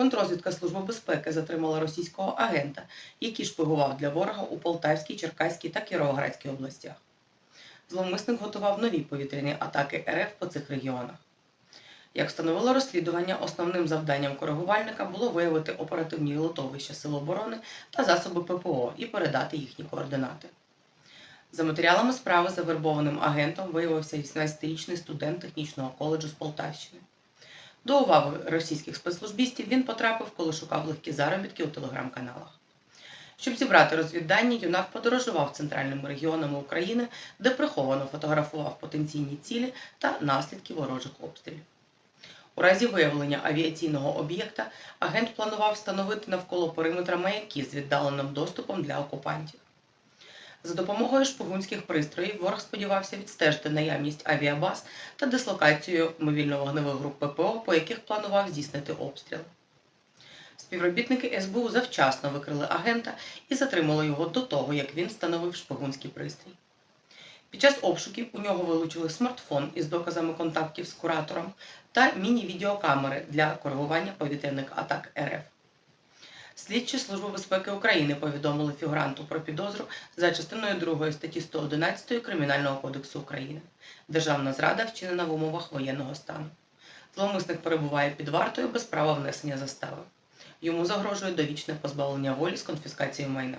Контрозвідка Служби безпеки затримала російського агента, який шпигував для ворога у Полтавській, Черкаській та Кіровоградській областях. Зловмисник готував нові повітряні атаки РФ по цих регіонах. Як встановило розслідування, основним завданням коригувальника було виявити оперативні литовища Сил оборони та засоби ППО і передати їхні координати. За матеріалами справи завербованим агентом виявився 18-річний студент технічного коледжу з Полтавщини. До уваги російських спецслужбістів він потрапив, коли шукав легкі заробітки у телеграм-каналах. Щоб зібрати розвіддані, юнак подорожував центральними регіонами України, де приховано фотографував потенційні цілі та наслідки ворожих обстрілів. У разі виявлення авіаційного об'єкта агент планував встановити навколо периметра маяки з віддаленим доступом для окупантів. За допомогою шпигунських пристроїв ворог сподівався відстежити наявність авіабаз та дислокацію мобільно-вогневих груп ППО, по яких планував здійснити обстріли. Співробітники СБУ завчасно викрили агента і затримали його до того, як він встановив шпигунський пристрій. Під час обшуків у нього вилучили смартфон із доказами контактів з куратором та міні-відеокамери для коригування повітряних атак РФ. Слідчі Служби безпеки України повідомили фігуранту про підозру за частиною 2 статті 111 Кримінального кодексу України. Державна зрада вчинена в умовах воєнного стану. Зловмисник перебуває під вартою без права внесення застави. Йому загрожує довічне позбавлення волі з конфіскацією майна.